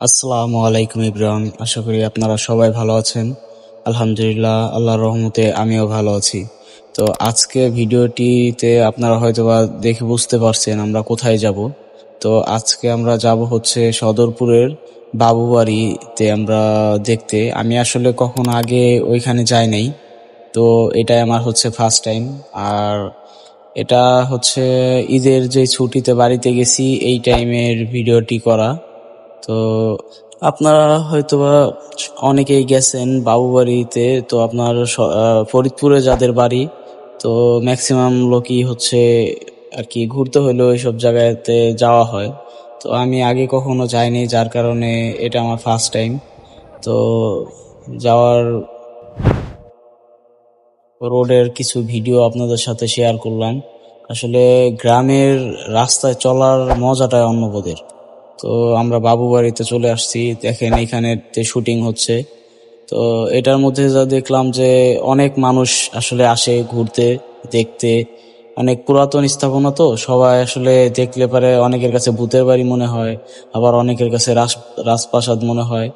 আসসালামু আলাইকুম ইব্রাহিম। আশা করি আপনারা সবাই ভালো আছেন। আলহামদুলিল্লাহ, আল্লাহর রহমতে আমিও ভালো আছি। তো আজকে ভিডিওটিতে আপনারা হয়তোবা দেখে বুঝতে পারছেন আমরা কোথায় যাব। তো আজকে আমরা যাব হচ্ছে সদরপুরের বাবুবাড়িতে আমরা দেখতে। আমি আসলে কখনো আগে ওইখানে যাই নাই। তো এটাই আমার হচ্ছে ফার্স্ট টাইম আর এটা হচ্ছে ঈদের যে ছুটিতে বাড়িতে গেছি, এই টাইমের ভিডিওটি করা। তো আপনারা হয়তোবা অনেকেই গেছেন বাবুবাড়িতে, তো আপনার ফরিদপুরে যাদের বাড়ি, তো ম্যাক্সিমাম লোকই হচ্ছে আর কি ঘুরতে হলেও এইসব জায়গাতে যাওয়া হয়। তো আমি আগে কখনো যাইনি, যার কারণে এটা আমার ফার্স্ট টাইম তো যাওয়ার রোডের কিছু ভিডিও আপনাদের সাথে শেয়ার করলাম। আসলে গ্রামের রাস্তায় চলার মজাটাই অন্য তো আমরা বাবু বাড়িতে চলে আসছি। দেখেন এখানে শুটিং হচ্ছে। তো এটার মধ্যে যা দেখলাম যে অনেক মানুষ আসলে আসে ঘুরতে, দেখতে। অনেক পুরাতন স্থাপনা তো, সবাই আসলে দেখলে পারে অনেকের কাছে ভূতের বাড়ি মনে হয়, আবার অনেকের কাছে রাস, রাজপ্রাসাদ মনে হয়।